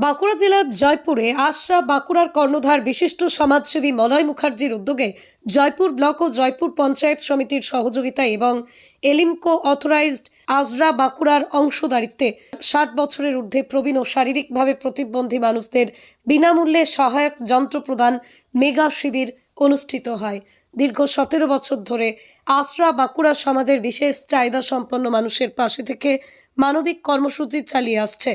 বাঁকুড়া জেলার জয়পুরে আশরা বাঁকুড়ার কর্ণধার বিশিষ্ট সমাজসেবী মলয় মুখার্জির উদ্যোগে জয়পুর ব্লক ও জয়পুর পঞ্চায়েত সমিতির সহযোগিতায় এবং এলিমকো অথরাইজড আজরা বাঁকুড়ার অংশদারিত্বে ষাট বছরের ঊর্ধ্বে প্রবীণ ও শারীরিকভাবে প্রতিবন্ধী মানুষদের বিনামূল্যে সহায়ক যন্ত্র প্রদান মেগা শিবির অনুষ্ঠিত হয়। দীর্ঘ সতেরো বছর ধরে আশরা বাঁকুড়া সমাজের বিশেষ চাহিদা সম্পন্ন মানুষের পাশে থেকে মানবিক কর্মসূচি চালিয়ে আসছে।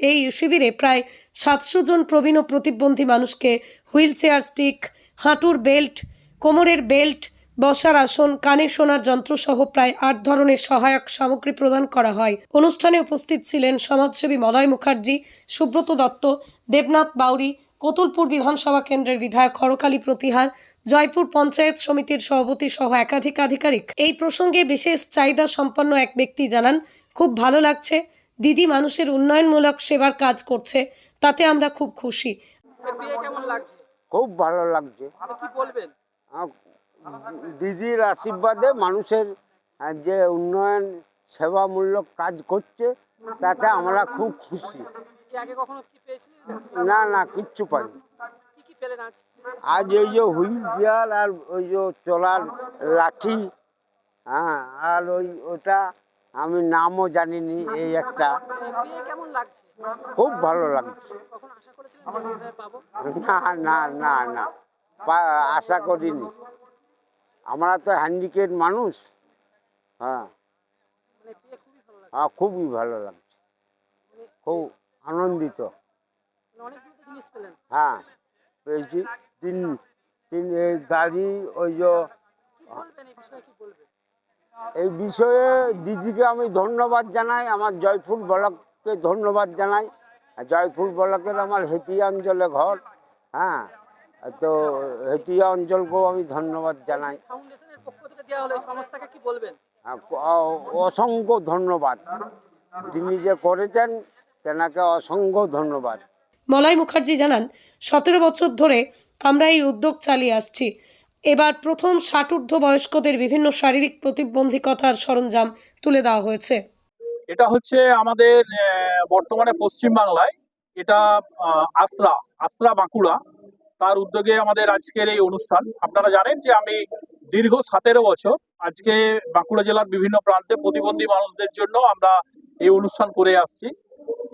এই শিবিরে প্রায় সাতশো জন প্রবীণ ও প্রতিবন্ধী মানুষকে হুইল চেয়ার স্টিক, হাঁটুর বেল্ট, কোমরের বেল্ট, বসার আসন, কানে শোনার যন্ত্রসহ প্রায় আট ধরনের সহায়ক সামগ্রী প্রদান করা হয়। অনুষ্ঠানে উপস্থিত ছিলেন সমাজসেবী মলয় মুখার্জি, সুব্রত দত্ত, দেবনাথ বাউরি, কতুলপুর বিধানসভা কেন্দ্রের বিধায়ক হরকালী প্রতিহার, জয়পুর পঞ্চায়েত সমিতির সভাপতি সহ একাধিক আধিকারিক। এই প্রসঙ্গে বিশেষ চাহিদা সম্পন্ন এক ব্যক্তি জানান, খুব ভালো লাগছে দিদি মানুষের উন্নয়নমূলক সেবার কাজ করছে তাতে আমরা খুব খুশি। খুব ভালো লাগছে। আপনি কি বলবেন? আহ, দিদির আশীর্বাদে মানুষের যে উন্নয়ন সেবামূলক কাজ করছে তাতে আমরা খুব খুশি। কি আগে কখনো কি পেয়েছিলেন? না না কিচ্ছু পাইনি। কি কি পেলেন আজ ওই যে হুইল চেয়ার আর ওই যে চলার লাঠি হ্যাঁ আর ওই ওটা আমি নামও জানিনি এই একটা। খুব ভালো লাগছে। না না না না আশা করিনি। আমরা তো হ্যান্ডিকেট মানুষ। হ্যাঁ। হ্যাঁ খুবই ভালো লাগছে। খুব আনন্দিত। হ্যাঁ পেয়েছি তিন তিন গাড়ি, ওই যে এই বিষয়ে দিদিকে আমি ধন্যবাদ জানাই আমার জয়পুর ব্লককে ধন্যবাদ জানাই। জয়পুর ব্লকের আমার হেতিয়া অঞ্চলে ঘর হ্যাঁ? তো হেতিয়া অঞ্চলকেও আমি ধন্যবাদ জানাই। অসংখ্য ধন্যবাদ। যিনি যে করেছেন তেনাকে অসংখ্য ধন্যবাদ। মলয় মুখার্জি জানান সতেরো বছর ধরে আমরা এই উদ্যোগ চালিয়ে আসছি। এবার প্রথম ষাটঊর্ধ্ব বয়স্কদের বিভিন্ন শারীরিক প্রতিবন্ধকতার সরঞ্জাম তুলে দেওয়া হয়েছে। এটা হচ্ছে আমাদের বর্তমানে পশ্চিম বাংলায় এটা আশ্রা আশ্রা বাঁকুড়া। তার উদ্যোগে আমাদের আজকের এই অনুষ্ঠান। আপনারা জানেন যে আমি দীর্ঘ সতেরো বছর আজকে বাঁকুড়া জেলার বিভিন্ন প্রান্তে প্রতিবন্ধী মানুষদের জন্য আমরা এই অনুষ্ঠান করে আসছি।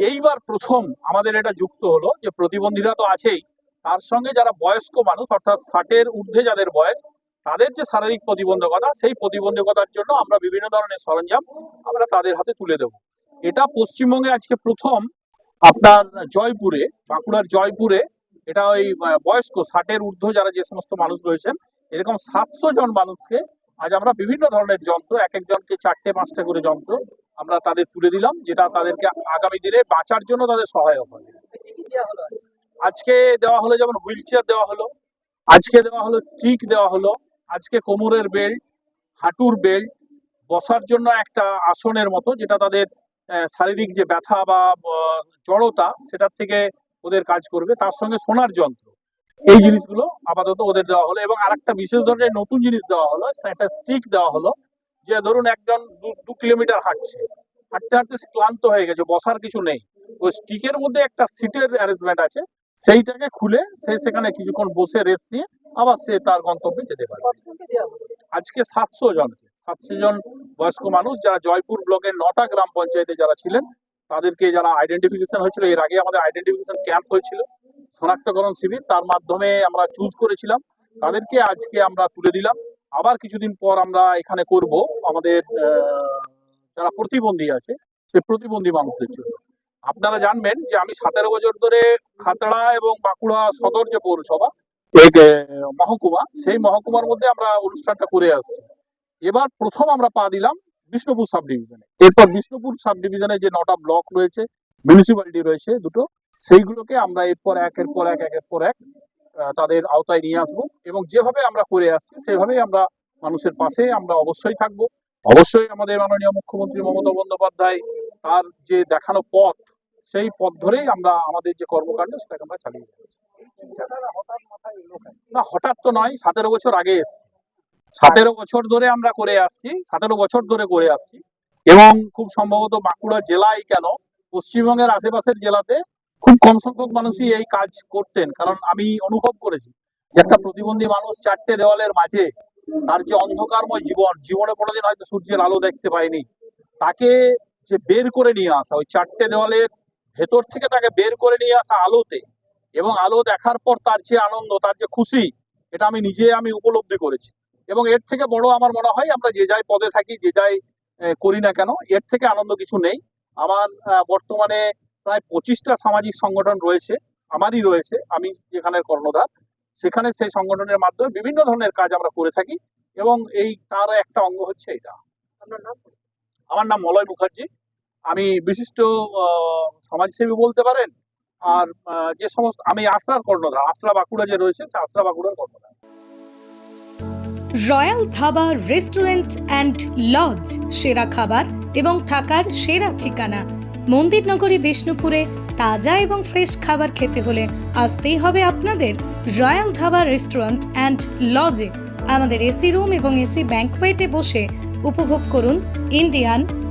এইবার প্রথম আমাদের এটা যুক্ত হলো যে প্রতিবন্ধীরা তো আছেই। তার সঙ্গে যারা বয়স্ক মানুষ, অর্থাৎ ষাটের ঊর্ধ্বে যাদের বয়স, তাদের যে শারীরিক প্রতিবন্ধকতা, সেই প্রতিবন্ধকতার জন্য আমরা বিভিন্ন ধরনের সরঞ্জাম আমরা তাদের হাতে তুলে দেব। এটা পশ্চিমবঙ্গে আজকে প্রথম। আপনার জয়পুরে, বাঁকুড়ার জয়পুরে, এটা ওই বয়স্ক, ষাটের ঊর্ধ্ব যারা যে সমস্ত মানুষ রয়েছেন, এরকম সাতশো জন মানুষকে আজ আমরা বিভিন্ন ধরনের যন্ত্র, এক একজনকে চারটে, পাঁচটা করে যন্ত্র আমরা তাদের তুলে দিলাম, যেটা তাদেরকে আগামী দিনে বাঁচার জন্য তাদের সহায়ক হবে। আজকে দেওয়া হলো যেমন হুইল চেয়ার দেওয়া হলো, আজকে দেওয়া হলো স্টিক দেওয়া হলো, আজকে কোমরের বেল্ট, হাঁটুর বেল্ট, বসার জন্য একটা আসনের মতো যেটা তাদের শারীরিক যে ব্যথা বা জড়তা সেটার থেকে ওদের কাজ করবে, তার সঙ্গে সোনার যন্ত্র। এই জিনিসগুলো আপাতত ওদের দেওয়া হলো এবং আরেকটা বিশেষ ধরনের নতুন জিনিস দেওয়া হলো, সেটা স্টিক দেওয়া হলো, যে ধরুন একজন দু- কিলোমিটার হাঁটছে, হাঁটতে হাঁটতে ক্লান্ত হয়ে গেছে, বসার কিছু নেই। ওই স্টিকের মধ্যে একটা সিটের অ্যারেঞ্জমেন্ট আছে সেইটাকে খুলে সে সেখানে কিছুক্ষণ বসে রেস্ট নিয়ে আবার সে তার গন্তব্যে যেতে পারে আজকে সাতশো জনকে, সাতশো জন বয়স্ক মানুষ যারা জয়পুর ব্লকের নটা গ্রাম পঞ্চায়েতে যারা ছিলেন, তাদেরকে যারা আইডেন্টিফিকেশন হয়েছিল, এর আগে আমাদের আইডেন্টিফিকেশন ক্যাম্প হয়েছিল, শনাক্তকরণ শিবির, তার মাধ্যমে আমরা চুজ করেছিলাম। তাদেরকে আজকে আমরা তুলে দিলাম। আবার কিছুদিন পর আমরা এখানে করব আমাদের যারা প্রতিবন্ধী আছে, সে প্রতিবন্ধী মানুষদের জন্য। আপনারা জানবেন যে আমি সতেরো বছর ধরে খাতড়া এবং বাঁকুড়া সদর যে পৌরসভা মহকুমা, সেই মহকুমার মধ্যে আমরা অনুষ্ঠানটা করে আসছি। এবার প্রথম আমরা পা দিলাম বিষ্ণুপুর সাব ডিভিশনে এরপর বিষ্ণুপুর সাব ডিভিশনে যে নটা ব্লক রয়েছে মিউনিসিপ্যালিটি রয়েছে দুটো, সেইগুলোকে আমরা এরপর একের পর এক একের পর এক তাদের আওতায় নিয়ে আসব এবং যেভাবে আমরা করে আসছি, সেভাবেই আমরা মানুষের পাশে আমরা অবশ্যই থাকব। অবশ্যই আমাদের মাননীয় মুখ্যমন্ত্রী মমতা বন্দ্যোপাধ্যায় তার যে দেখানো পথ সেই পথ ধরেই আমরা আমাদের যে কর্মকাণ্ড সেটাকে আমরা চালিয়ে যাচ্ছি। না হঠাৎ তো নয় সতেরো বছর আগে এসছি। সতেরো বছর ধরে আমরা করে আসছি সতেরো বছর ধরে করে আসছি। এবং খুব সম্ভবত বাঁকুড়া জেলায় কেন পশ্চিমবঙ্গের আশেপাশের জেলাতে খুব কম সংখ্যক মানুষই এই কাজ করতেন। কারণ আমি অনুভব করেছি যে একটা প্রতিবন্ধী মানুষ চারটে দেওয়ালের মাঝে তার যে অন্ধকারময় জীবন জীবনে কোনোদিন হয়তো সূর্যের আলো দেখতে পায়নি তাকে যে বের করে নিয়ে আসা ওই চারটে দেওয়ালের ভেতর থেকে তাকে বের করে নিয়ে আসা আলোতে এবং আলো দেখার পর তার যে আনন্দ তার যে খুশি এটা আমি নিজে আমি উপলব্ধি করেছি। এবং এর থেকে বড় আমার মনে হয় আমরা যে যাই পদে থাকি যে যাই করি না কেন এর থেকে আনন্দ কিছু নেই। আমার বর্তমানে প্রায় পঁচিশটা সামাজিক সংগঠন রয়েছে আমারই রয়েছে আমি যেখানের কর্ণধার সেখানে সেই সংগঠনের মাধ্যমে বিভিন্ন ধরনের কাজ আমরা করে থাকি এবং এই তার একটা অঙ্গ হচ্ছে এটা। আমার নাম মলয় মুখার্জি। আমি বিশিষ্ট সমাজসেবী বলতে পারেন, আর যে সমস্ত, আমি আশ্রার কর্ণধার, আশ্রা বাঁকুড়া যে রয়েছে, সে আশ্রা বাঁকুড়ার কর্ণধার। Royal dhaba restaurant and lodge, সেরা খাবার এবং থাকার সেরা ঠিকানা। মন্দিরনগরী বিষ্ণুপুরে তাজা এবং ফ্রেশ খাবার খেতে হলে আসতেই হবে আপনাদের রয়্যাল ধাবা রেস্টুরেন্ট অ্যান্ড লজে। আমাদের এসি রুম এবং এসি ব্যাঙ্কওয়েটে বসে উপভোগ করুন ইন্ডিয়ান